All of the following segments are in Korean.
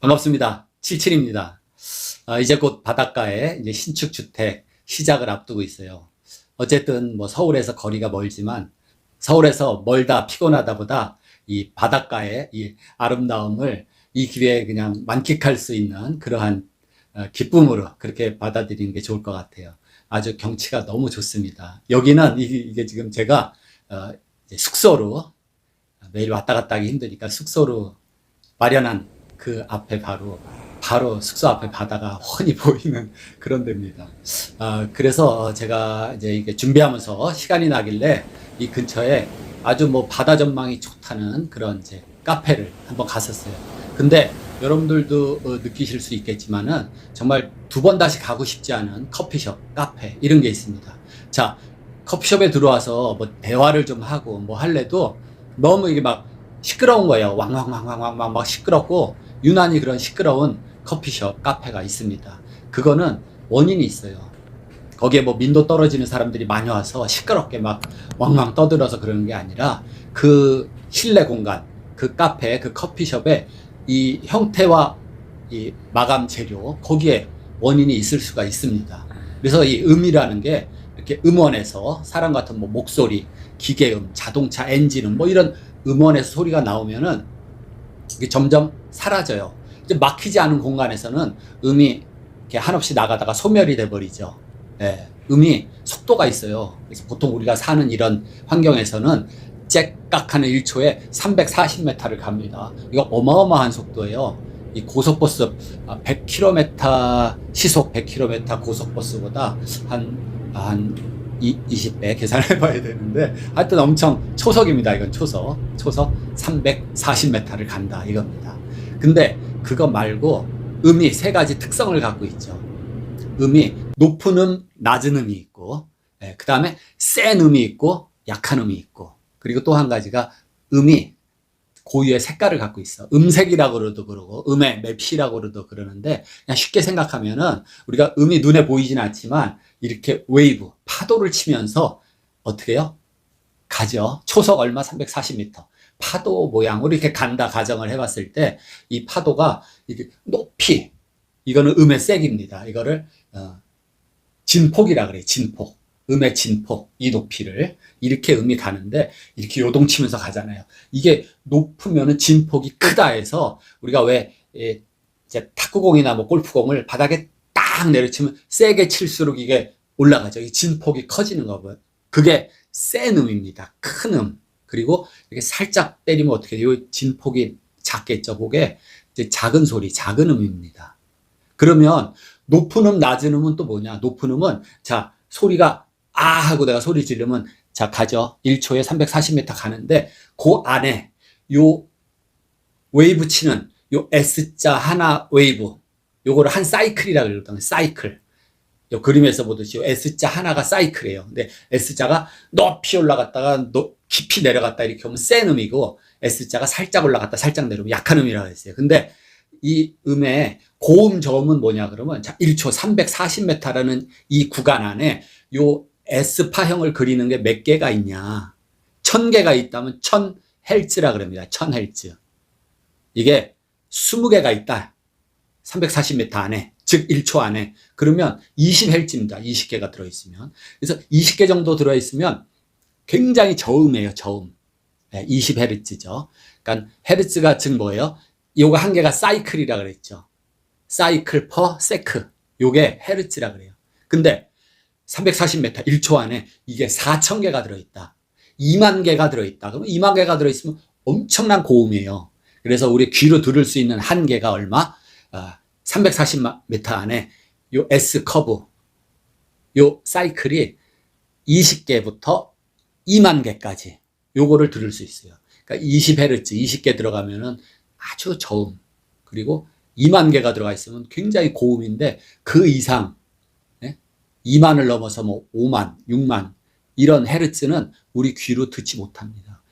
반갑습니다. 77입니다. 아, 이제 곧 바닷가에 이제 신축 주택 시작을 앞두고 있어요. 어쨌든 뭐 서울에서 거리가 멀지만 서울에서 멀다 피곤하다보다 이 바닷가의 이 아름다움을 이 기회에 그냥 만끽할 수 있는 그러한 어, 기쁨으로 그렇게 받아들이는 게 좋을 것 같아요. 아주 경치가 너무 좋습니다. 여기는 이게, 지금 제가 어, 숙소로 매일 왔다 갔다 하기 힘드니까 숙소로 마련한 그 앞에 바로 바로 숙소 앞에 바다가 훤히 보이는 그런 데입니다. 아, 그래서 제가 이제 이게 준비하면서 시간이 나길래 이 근처에 아주 뭐 바다 전망이 좋다는 그런 이제 카페를 한번 갔었어요. 근데 여러분들도 어, 느끼실 수 있겠지만은 정말 두 번 다시 가고 싶지 않은 커피숍, 카페 이런 게 있습니다. 자, 커피숍에 들어와서 뭐 대화를 좀 하고 뭐 할래도 너무 이게 막 시끄러운 거예요. 왕왕왕왕왕 막 시끄럽고 유난히 그런 시끄러운 커피숍, 카페가 있습니다. 그거는 원인이 있어요. 거기에 뭐 민도 떨어지는 사람들이 많이 와서 시끄럽게 막 왕왕 떠들어서 그러는 게 아니라 그 실내 공간, 그 카페, 그 커피숍의 이 형태와 이 마감 재료, 거기에 원인이 있을 수가 있습니다. 그래서 이 음이라는 게 이렇게 음원에서 사람 같은 뭐 목소리, 기계음, 자동차 엔진음 뭐 이런 음원에서 소리가 나오면은 이게 점점 사라져요. 이제 막히지 않은 공간에서는 음이 이렇게 한없이 나가다가 소멸이 돼 버리죠. 예, 음이 속도가 있어요. 그래서 보통 우리가 사는 이런 환경에서는 째깍하는 1초에 340m를 갑니다. 이거 어마어마한 속도예요. 이 고속버스 100km 시속 100km 고속버스보다 한, 한 20배 계산해 봐야 되는데 하여튼 엄청 초속입니다. 이건 초속. 초속 340m를 간다 이겁니다. 근데 그거 말고 음이 세 가지 특성을 갖고 있죠. 음이 높은 음, 낮은 음이 있고, 그 다음에 센 음이 있고, 약한 음이 있고, 그리고 또 한 가지가 음이 고유의 색깔을 갖고 있어. 음색이라고 그러도 그러고, 음의 맵시라고 그러도 그러는데, 그냥 쉽게 생각하면은 우리가 음이 눈에 보이진 않지만, 이렇게 웨이브, 파도를 치면서 어떻게 해요? 가죠. 초속 얼마? 340m. 파도 모양으로 이렇게 간다 가정을 해봤을 때, 이 파도가 이렇게 높이, 이거는 음의 색입니다. 이거를, 어, 진폭이라 그래요. 진폭. 음의 진폭. 이 높이를. 이렇게 음이 가는데, 이렇게 요동치면서 가잖아요. 이게 높으면은 진폭이 크다 해서, 우리가 왜, 예, 이제 탁구공이나 뭐 골프공을 바닥에 딱 내려치면 세게 칠수록 이게 올라가죠. 이 진폭이 커지는 거고요. 그게 센 음입니다. 큰 음. 그리고 이렇게 살짝 때리면 어떻게 돼요? 이 진폭이 작겠죠. 그게 이제 작은 소리, 작은 음입니다. 그러면 높은 음, 낮은 음은 또 뭐냐? 높은 음은 자, 소리가 아 하고 내가 소리 지르면 자, 가죠. 1초에 340m 가는데 그 안에 요 웨이브 치는 요 S자 하나 웨이브 요거를 한 사이클이라 그러거든요. 사이클. 요 그림에서 보듯이 요 S자 하나가 사이클이에요. 근데 S자가 높이 올라갔다가 노- 깊이 내려갔다 이렇게 하면 센 음이고 S자가 살짝 올라갔다 살짝 내려오면 약한 음이라고 했어요. 근데 이 음의 고음 저음은 뭐냐 그러면 자 1초 340m라는 이 구간 안에 요 S파형을 그리는 게 몇 개가 있냐? 천 개가 있다면 천 헬츠라 그럽니다. 천 헬츠. 이게 20개가 있다. 340m 안에, 즉 1초 안에. 그러면 20헬츠입니다. 20개가 들어있으면. 그래서 20개 정도 들어있으면 굉장히 저음이에요, 저음. 20헤르츠죠. 그러니까 헤르츠가 즉 뭐예요? 요거 한 개가 사이클이라 그랬죠. 사이클 퍼 세크. 요게 헤르츠라 그래요. 근데 340m 1초 안에 이게 4천 개가 들어있다. 2만 개가 들어있다. 그러면 2만 개가 들어있으면 엄청난 고음이에요. 그래서 우리 귀로 들을 수 있는 한계가 얼마? 아, 340m 안에 요 S 커브, 요 사이클이 20개부터 2만 개까지 요거를 들을 수 있어요. 그러니까 20Hz, 20개 들어가면은 아주 저음. 그리고 2만 개가 들어가 있으면 굉장히 고음인데 그 이상, 예? 2만을 넘어서 뭐 5만, 6만 이런 헤르츠는 우리 귀로 듣지 못합니다.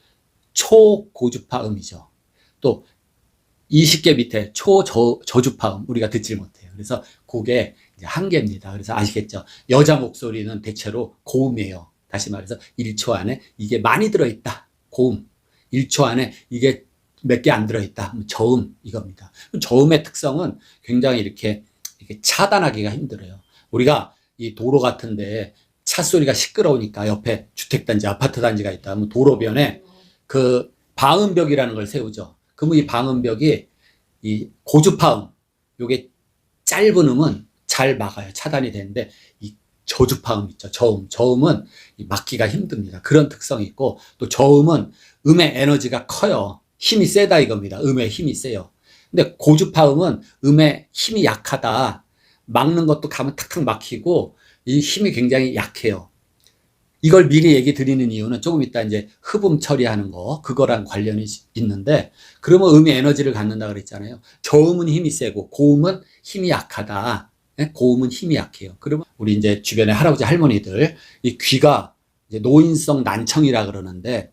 초고주파 음이죠. 또 20개 밑에 초저주파음 우리가 듣질 못해요. 그래서 그게 한계입니다. 그래서 아시겠죠? 여자 목소리는 대체로 고음이에요. 다시 말해서 1초 안에 이게 많이 들어있다. 고음. 1초 안에 이게 몇 개 안 들어있다. 저음 이겁니다. 저음의 특성은 굉장히 이렇게, 이렇게 차단하기가 힘들어요. 우리가 이 도로 같은데 차 소리가 시끄러우니까 옆에 주택단지, 아파트 단지가 있다. 그러면 도로변에 그 방음벽이라는 걸 세우죠. 그러면 이 방음벽이 이 고주파음, 요게 짧은 음은 잘 막아요. 차단이 되는데 이 저주파음 있죠. 저음. 저음은 이 막기가 힘듭니다. 그런 특성이 있고 또 저음은 음의 에너지가 커요. 힘이 세다 이겁니다. 음의 힘이 세요. 근데 고주파음은 음의 힘이 약하다. 막는 것도 가면 탁탁 막히고 이 힘이 굉장히 약해요. 이걸 미리 얘기 드리는 이유는 조금 이따 이제 흡음 처리하는 거 그거랑 관련이 있는데 그러면 음이 에너지를 갖는다 그랬잖아요. 저음은 힘이 세고 고음은 힘이 약하다. 예? 고음은 힘이 약해요. 그러면 우리 이제 주변에 할아버지 할머니들 이 귀가 이제 노인성 난청이라 그러는데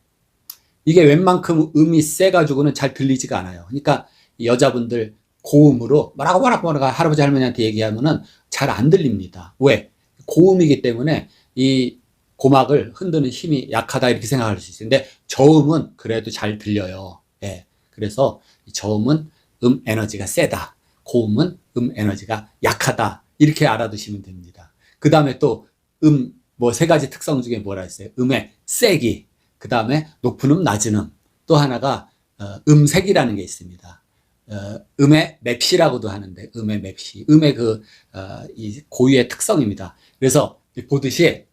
이게 웬만큼 음이 세 가지고는 잘 들리지가 않아요. 그러니까 이 여자분들 고음으로 뭐라고 뭐라고 뭐라고 할아버지 할머니한테 얘기하면은 잘 안 들립니다. 왜? 고음이기 때문에 이 고막을 흔드는 힘이 약하다 이렇게 생각할 수. 근데 저음은 그래도 잘 들려요. 예. 그래서 이 저음은 음 에너지가 세다. 고음은 음 에너지가 약하다. 이렇게 알아두시면 됩니다. 그 다음에 또 음, 뭐 세 가지 특성 중에 뭐라 했어요? 음의 세기. 그 다음에 높은 음, 낮은 음. 또 하나가 어, 음색이라는 게 있습니다. 어, 음의 맵시라고도 하는데 음의 맵시. 음의 그, 어, 이 고유의 특성입니다. 그래서 보듯이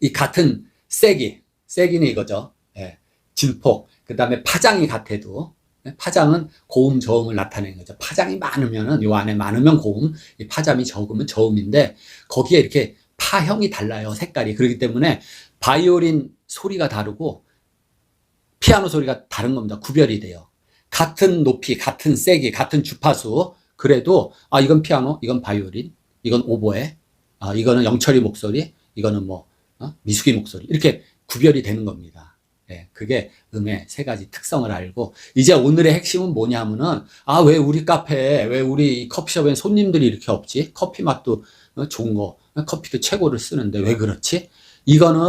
이 같은 세기, 세기는 이거죠. 예, 진폭. 그 다음에 파장이 같아도 예, 파장은 고음, 저음을 나타내는 거죠. 파장이 많으면은 요 안에 많으면 고음, 이 파장이 적으면 저음인데 거기에 이렇게 파형이 달라요. 색깔이. 그렇기 때문에 바이올린 소리가 다르고 피아노 소리가 다른 겁니다. 구별이 돼요. 같은 높이, 같은 세기, 같은 주파수. 그래도 아 이건 피아노, 이건 바이올린, 이건 오보에, 아 이거는 영철이 목소리, 이거는 뭐 어? 미숙이 목소리 이렇게 구별이 되는 겁니다. 예, 그게 음의 세 가지 특성을 알고 이제 오늘의 핵심은 뭐냐면은 아 왜 우리 카페에 왜 우리 커피숍에 손님들이 이렇게 없지? 커피 맛도 어, 좋은 거 커피도 최고를 쓰는데 왜 그렇지? 이거는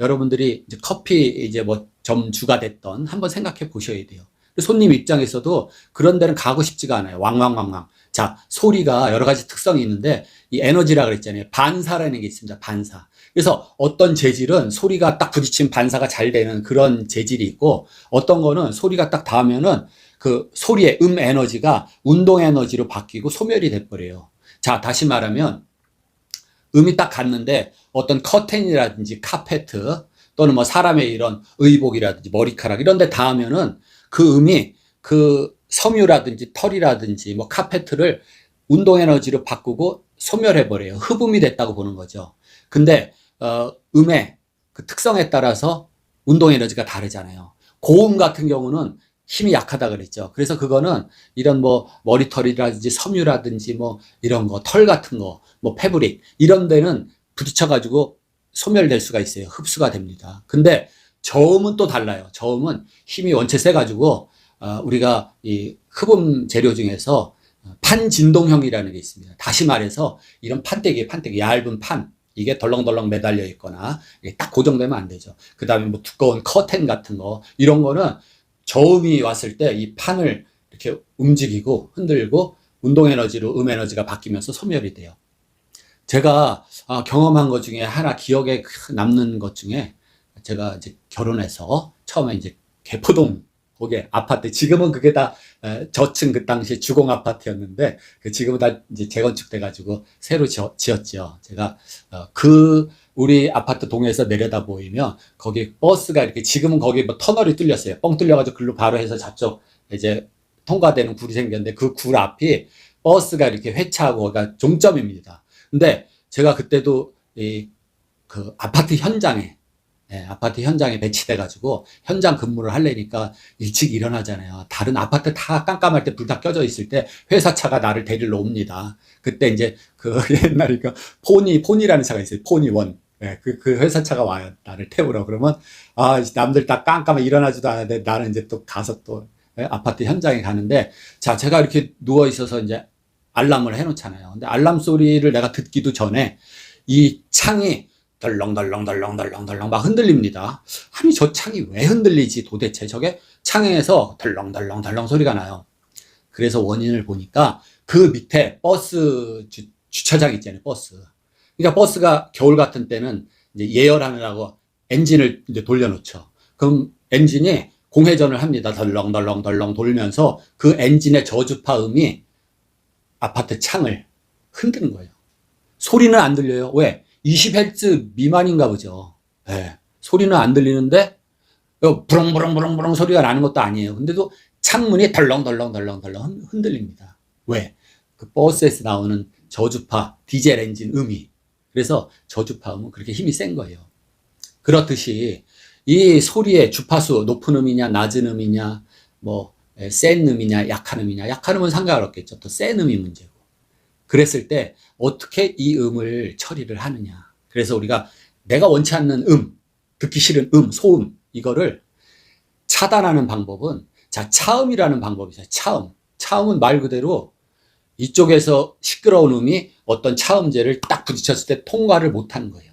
여러분들이 이제 커피 이제 뭐 점주가 됐던 한번 생각해 보셔야 돼요. 손님 입장에서도 그런 데는 가고 싶지가 않아요. 왕왕왕왕. 자, 소리가 여러 가지 특성이 있는데 이 에너지라 그랬잖아요. 반사라는 게 있습니다. 반사. 그래서 어떤 재질은 소리가 딱 부딪히면 반사가 잘 되는 그런 재질이 있고 어떤 거는 소리가 딱 닿으면은 그 소리의 음 에너지가 운동 에너지로 바뀌고 소멸이 돼 버려요. 자, 다시 말하면 음이 딱 갔는데 어떤 커튼이라든지 카페트 또는 뭐 사람의 이런 의복이라든지 머리카락 이런 데 닿으면은 그 음이 그 섬유라든지 털이라든지 뭐 카페트를 운동 에너지로 바꾸고 소멸해 버려요. 흡음이 됐다고 보는 거죠. 근데 어 음의 그 특성에 따라서 운동 에너지가 다르잖아요. 고음 같은 경우는 힘이 약하다 그랬죠. 그래서 그거는 이런 뭐 머리털이라든지 섬유라든지 뭐 이런 거, 털 같은 거, 뭐 패브릭 이런 데는 부딪혀 가지고 소멸될 수가 있어요. 흡수가 됩니다. 근데 저음은 또 달라요. 저음은 힘이 원체 세 가지고 어, 우리가 이 흡음 재료 중에서 판진동형이라는 게 있습니다. 다시 말해서 이런 판때기, 판때기, 얇은 판, 이게 덜렁덜렁 매달려 있거나 딱 고정되면 안 되죠. 그 다음에 뭐 두꺼운 커튼 같은 거, 이런 거는 저음이 왔을 때 이 판을 이렇게 움직이고 흔들고 운동 에너지로 음 에너지가 바뀌면서 소멸이 돼요. 제가 아, 경험한 것 중에 하나 기억에 남는 것 중에 제가 이제 결혼해서 처음에 이제 개포동 거기에 아파트 지금은 그게 다 에, 저층 그 당시 주공 아파트였는데 그 지금은 다 이제 재건축돼 가지고 새로 지었, 지었죠. 제가 어, 그 우리 아파트 동에서 내려다 보이면 거기 버스가 이렇게 지금은 거기 뭐 터널이 뚫렸어요. 뻥 뚫려 가지고 글로 바로 해서 저쪽 이제 통과되는 굴이 생겼는데 그 굴 앞이 버스가 이렇게 회차하고 거기가 종점입니다. 근데 제가 그때도 이 그 아파트 현장에 예, 아파트 현장에 배치돼 가지고 현장 근무를 하려니까 일찍 일어나잖아요. 다른 아파트 다 깜깜할 때 불다 껴져 있을 때 회사 차가 나를 데리러 옵니다. 그때 이제 그 옛날이니까 포니, 포니라는 차가 있어요. 포니 원. 예, 그, 그 회사 차가 와요. 나를 태우러. 그러면, 아, 남들 다 깜깜해 일어나지도 않는데 나는 이제 또 가서 또 예, 아파트 현장에 가는데, 자, 제가 이렇게 누워 있어서 이제 알람을 해놓잖아요. 근데 알람 소리를 내가 듣기도 전에 이 창이 덜렁덜렁덜렁덜렁덜렁 막 흔들립니다. 아니 저 창이 왜 흔들리지 도대체 저게 창에서 덜렁덜렁덜렁 소리가 나요. 그래서 원인을 보니까 그 밑에 버스 주, 주차장 있잖아요, 버스. 그러니까 버스가 겨울 같은 때는 예열하느라고 엔진을 이제 돌려놓죠. 그럼 엔진이 공회전을 합니다. 덜렁덜렁덜렁 돌면서 그 엔진의 저주파음이 아파트 창을 흔드는 거예요. 소리는 안 들려요. 왜? 20Hz 미만인가 보죠. 예. 소리는 안 들리는데 어, 부렁부렁부렁부렁 소리가 나는 것도 아니에요. 근데도 창문이 덜렁덜렁덜렁덜렁 흔들립니다. 왜? 그 버스에서 나오는 저주파 디젤 엔진 음이 그래서 저주파 음은 그렇게 힘이 센 거예요. 그렇듯이 이 소리의 주파수 높은 음이냐 낮은 음이냐 뭐 센 음이냐 약한 음이냐 약한 음은 상관없겠죠. 또 센 음이 문제고. 그랬을 때 어떻게 이 음을 처리를 하느냐. 그래서 우리가 내가 원치 않는 음, 듣기 싫은 음, 소음 이거를 차단하는 방법은 자 차음이라는 방법이 있어요. 차음. 차음은 말 그대로 이쪽에서 시끄러운 음이 어떤 차음제를 딱 부딪혔을 때 통과를 못하는 거예요.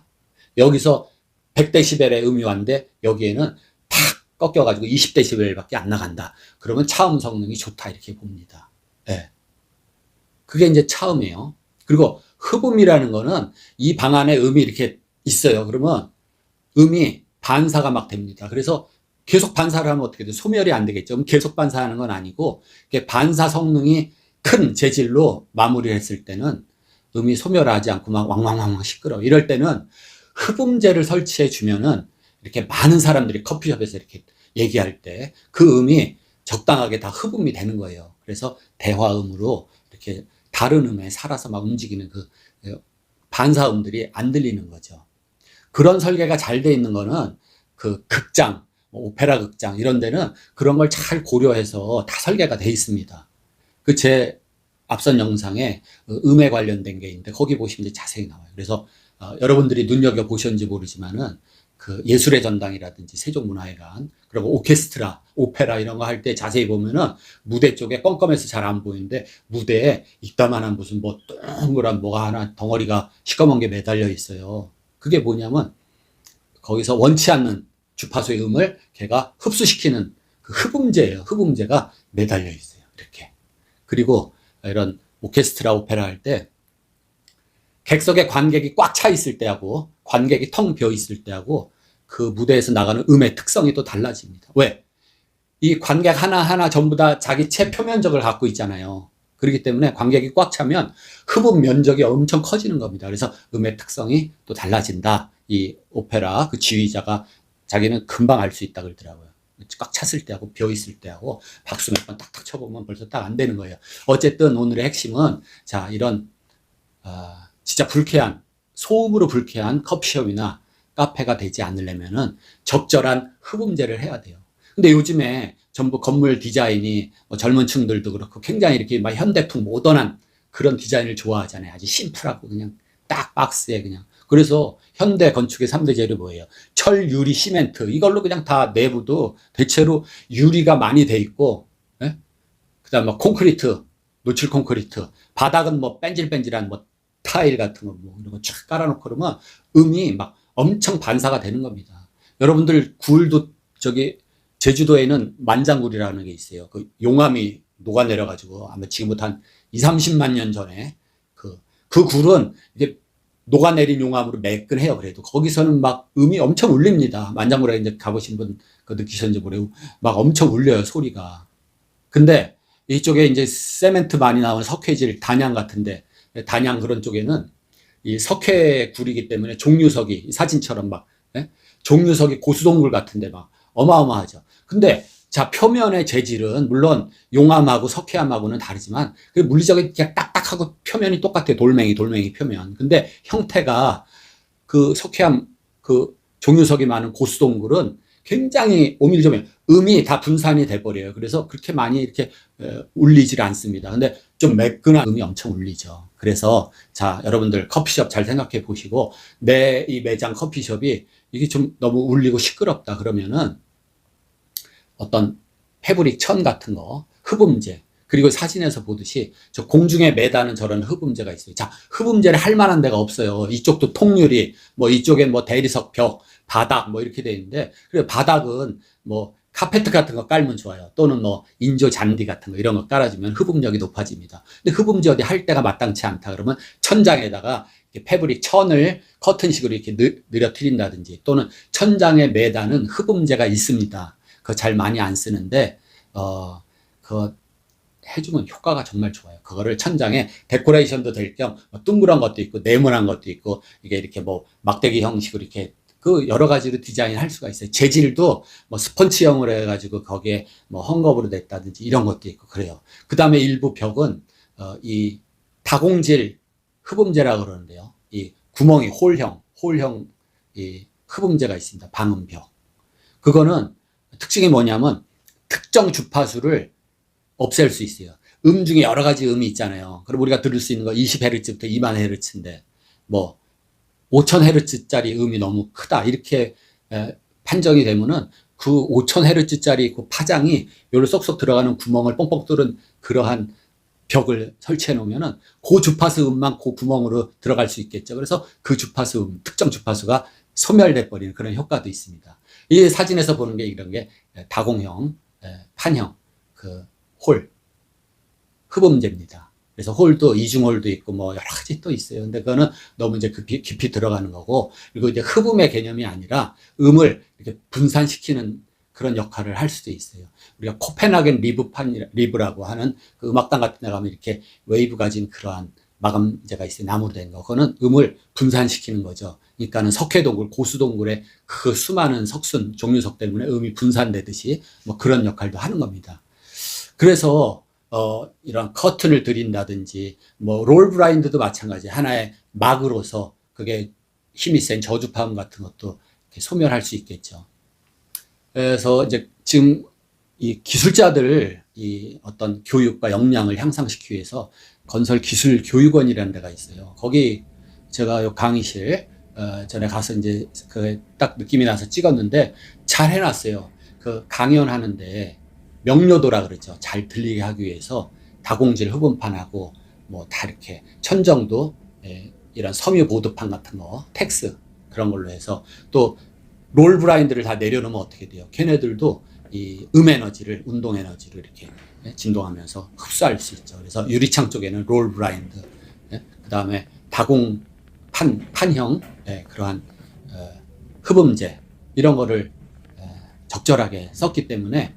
여기서 100데시벨의 음이 왔는데 여기에는 탁 꺾여가지고 20데시벨밖에 안 나간다. 그러면 차음 성능이 좋다 이렇게 봅니다. 예. 그게 이제 차음이에요. 그리고 흡음이라는 거는 이 방 안에 음이 이렇게 있어요. 그러면 음이 반사가 막 됩니다. 그래서 계속 반사를 하면 어떻게 돼? 소멸이 안 되겠죠. 계속 반사하는 건 아니고 반사 성능이 큰 재질로 마무리를 했을 때는 음이 소멸하지 않고 막 왕왕왕왕 시끄러워. 이럴 때는 흡음재를 설치해 주면은 이렇게 많은 사람들이 커피숍에서 이렇게 얘기할 때 그 음이 적당하게 다 흡음이 되는 거예요. 그래서 대화음으로 이렇게 다른 음에 살아서 막 움직이는 그 반사음들이 안 들리는 거죠. 그런 설계가 잘 돼 있는 거는 그 극장, 뭐 오페라 극장 이런 데는 그런 걸 잘 고려해서 다 설계가 돼 있습니다. 그 제 앞선 영상에 음에 관련된 게 있는데 거기 보시면 자세히 나와요. 그래서 어, 여러분들이 눈여겨 보셨는지 모르지만은 그 예술의 전당이라든지 세종문화회관 그리고 오케스트라, 오페라 이런 거 할 때 자세히 보면은 무대 쪽에 껌껌해서 잘 안 보이는데 무대에 이따만한 무슨 뭐 동그란 뭐가 하나 덩어리가 시꺼먼 게 매달려 있어요. 그게 뭐냐면 거기서 원치 않는 주파수의 음을 걔가 흡수시키는 그 흡음재예요. 흡음재가 매달려 있어요. 이렇게. 그리고 이런 오케스트라 오페라 할 때 객석에 관객이 꽉 차 있을 때하고 관객이 텅 비어 있을 때하고 그 무대에서 나가는 음의 특성이 또 달라집니다. 왜? 이 관객 하나하나 전부 다 자기 체 표면적을 갖고 있잖아요. 그렇기 때문에 관객이 꽉 차면 흡음 면적이 엄청 커지는 겁니다. 그래서 음의 특성이 또 달라진다. 이 오페라 그 지휘자가 자기는 금방 알 수 있다 그러더라고요. 꽉 찼을 때하고 비어 있을 때하고 박수 몇 번 딱딱 쳐보면 벌써 딱 안 되는 거예요. 어쨌든 오늘의 핵심은 자 이런 어, 진짜 불쾌한 소음으로 불쾌한 커피숍이나 카페가 되지 않으려면은 적절한 흡음재를 해야 돼요. 근데 요즘에 전부 건물 디자인이 뭐 젊은 층들도 그렇고 굉장히 이렇게 막 현대풍 모던한 그런 디자인을 좋아하잖아요. 아주 심플하고 그냥 딱 박스에 그냥. 그래서 현대 건축의 3대 재료 뭐예요? 철, 유리, 시멘트. 이걸로 그냥 다 내부도 대체로 유리가 많이 돼 있고, 예? 그 다음 뭐 콘크리트, 노출 콘크리트. 바닥은 뭐 뺀질뺀질한 뭐 타일 같은 거 뭐 이런 거 쫙 깔아놓고 그러면 음이 막 엄청 반사가 되는 겁니다. 여러분들 굴도 저기 제주도에는 만장굴이라는 게 있어요. 그 용암이 녹아내려 가지고 아마 지금부터 한 2, 30만 년 전에 그, 그 굴은 이제 녹아내린 용암으로 매끈해요. 그래도 거기서는 막 음이 엄청 울립니다. 만장굴에 이제 가보신 분그 느끼셨는지 모르고 막 엄청 울려요. 소리가. 근데 이쪽에 이제 세멘트 많이 나오는 석회질 단양 같은데 단양 그런 쪽에는 이 석회 굴이기 때문에 종류석이 사진처럼 막 예? 종류석이 고수동굴 같은데 막 어마어마하죠. 근데 자 표면의 재질은 물론 용암하고 석회암하고는 다르지만 그 물리적인 그냥 딱딱하고 표면이 똑같아요. 돌멩이 돌멩이 표면. 근데 형태가 그 석회암 그 종류석이 많은 고수동굴은 굉장히 오밀조밀 음이 다 분산이 돼 버려요. 그래서 그렇게 많이 이렇게 울리질 않습니다. 근데 좀 매끈한 음이 엄청 울리죠. 그래서 자 여러분들 커피숍 잘 생각해 보시고 내 이 매장 커피숍이 이게 좀 너무 울리고 시끄럽다 그러면은 어떤 패브릭 천 같은 거 흡음재 그리고 사진에서 보듯이 저 공중에 매다는 저런 흡음재가 있어요. 자 흡음재를 할 만한 데가 없어요. 이쪽도 통유리 뭐 이쪽엔 뭐 대리석 벽 바닥 뭐 이렇게 돼 있는데 그리고 바닥은 뭐 카페트 같은 거 깔면 좋아요. 또는 뭐 인조 잔디 같은 거 이런 거 깔아주면 흡음력이 높아집니다. 근데 흡음지 어디 할 때가 마땅치 않다 그러면 천장에다가 이렇게 패브릭 천을 커튼식으로 이렇게 느, 늘어뜨린다든지 또는 천장에 매다는 흡음재가 있습니다. 그거 잘 많이 안 쓰는데 어 그거 해주면 효과가 정말 좋아요. 그거를 천장에 데코레이션도 될겸 둥그런 것도 있고 네모난 것도 있고 이게 이렇게 뭐 막대기 형식으로 이렇게 그 여러 가지로 디자인할 수가 있어요. 재질도 뭐 스펀치형으로 해가지고 거기에 뭐 헝겊으로 냈다든지 이런 것도 있고 그래요. 그 다음에 일부 벽은 어, 이 다공질 흡음재라 그러는데요. 이 구멍이 홀형, 홀형 이 흡음재가 있습니다. 방음벽. 그거는 특징이 뭐냐면 특정 주파수를 없앨 수 있어요. 음 중에 여러 가지 음이 있잖아요. 그럼 우리가 들을 수 있는 거 20Hz부터 2만 Hz인데 뭐 5000Hz짜리 음이 너무 크다 이렇게 에, 판정이 되면은 그 5000Hz짜리 그 파장이 요로 쏙쏙 들어가는 구멍을 뻥뻥 뚫은 그러한 벽을 설치해 놓으면은 그 주파수 음만 그 구멍으로 들어갈 수 있겠죠. 그래서 그 주파수 음, 특정 주파수가 소멸돼 버리는 그런 효과도 있습니다. 이 사진에서 보는 게 이런 게 다공형, 에, 판형, 그 홀, 흡음재입니다. 그래서 홀도 이중홀도 있고 뭐 여러 가지 또 있어요. 근데 그거는 너무 이제 깊이, 깊이 들어가는 거고 그리고 이제 흡음의 개념이 아니라 음을 이렇게 분산시키는 그런 역할을 할 수도 있어요. 우리가 코펜하겐 리브판 리브라고 하는 그 음악당 같은 데 가면 이렇게 웨이브 가진 그러한 마감재가 있어요. 나무로 된 거. 그거는 음을 분산시키는 거죠. 그러니까는 석회동굴, 고수동굴의 그 수많은 석순, 종류석 때문에 음이 분산되듯이 뭐 그런 역할도 하는 겁니다. 그래서 어, 이런 커튼을 드린다든지, 뭐, 롤 브라인드도 마찬가지. 하나의 막으로서 그게 힘이 센 저주파음 같은 것도 소멸할 수 있겠죠. 그래서 이제 지금 이 기술자들 이 어떤 교육과 역량을 향상시키기 위해서 건설 기술 교육원이라는 데가 있어요. 거기 제가 요 강의실, 어, 전에 가서 이제 그 딱 느낌이 나서 찍었는데 잘 해놨어요. 그 강연하는데 명료도라 그러죠. 잘 들리게 하기 위해서 다공질 흡음판하고 뭐 다 이렇게 천정도 예, 이런 섬유 보드판 같은 거 텍스 그런 걸로 해서 또 롤 브라인드를 다 내려놓으면 어떻게 돼요? 걔네들도 이 음 에너지를 운동 에너지를 이렇게 예, 진동하면서 흡수할 수 있죠. 그래서 유리창 쪽에는 롤 브라인드, 예, 그 다음에 다공 판 판형 예, 그러한 어, 흡음재 이런 거를 예, 적절하게 썼기 때문에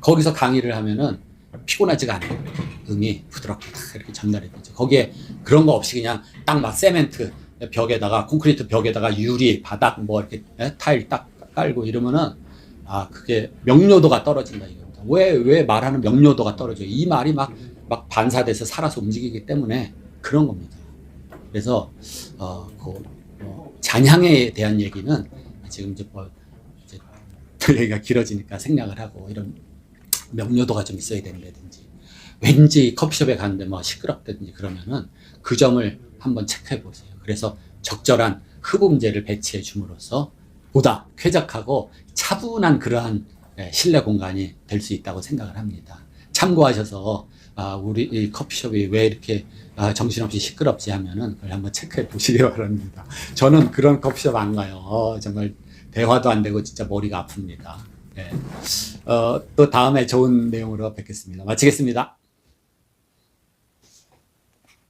거기서 강의를 하면은 피곤하지가 않아요. 음이 부드럽게 딱 이렇게 전달이 되죠. 거기에 그런 거 없이 그냥 딱 막 세멘트 벽에다가 콘크리트 벽에다가 유리 바닥 뭐 이렇게 예? 타일 딱 깔고 이러면은 아 그게 명료도가 떨어진다 이겁니다. 왜 왜 말하는 명료도가 떨어져? 이 말이 막 막 반사돼서 살아서 움직이기 때문에 그런 겁니다. 그래서 어그 뭐 잔향에 대한 얘기는 지금 이제 뭐 이제 얘기가 길어지니까 생략을 하고 이런 명료도가 좀 있어야 된다든지 왠지 커피숍에 갔는데 뭐 시끄럽다든지 그러면은 그 점을 한번 체크해 보세요. 그래서 적절한 흡음재를 배치해 줌으로써 보다 쾌적하고 차분한 그러한 예, 실내 공간이 될 수 있다고 생각을 합니다. 참고하셔서 아, 우리 이 커피숍이 왜 이렇게 아, 정신없이 시끄럽지 하면은 그걸 한번 체크해 보시기 바랍니다. 저는 그런 커피숍 안 가요. 어, 정말 대화도 안 되고 진짜 머리가 아픕니다. 예. 어, 또 다음에 좋은 내용으로 뵙겠습니다. 마치겠습니다.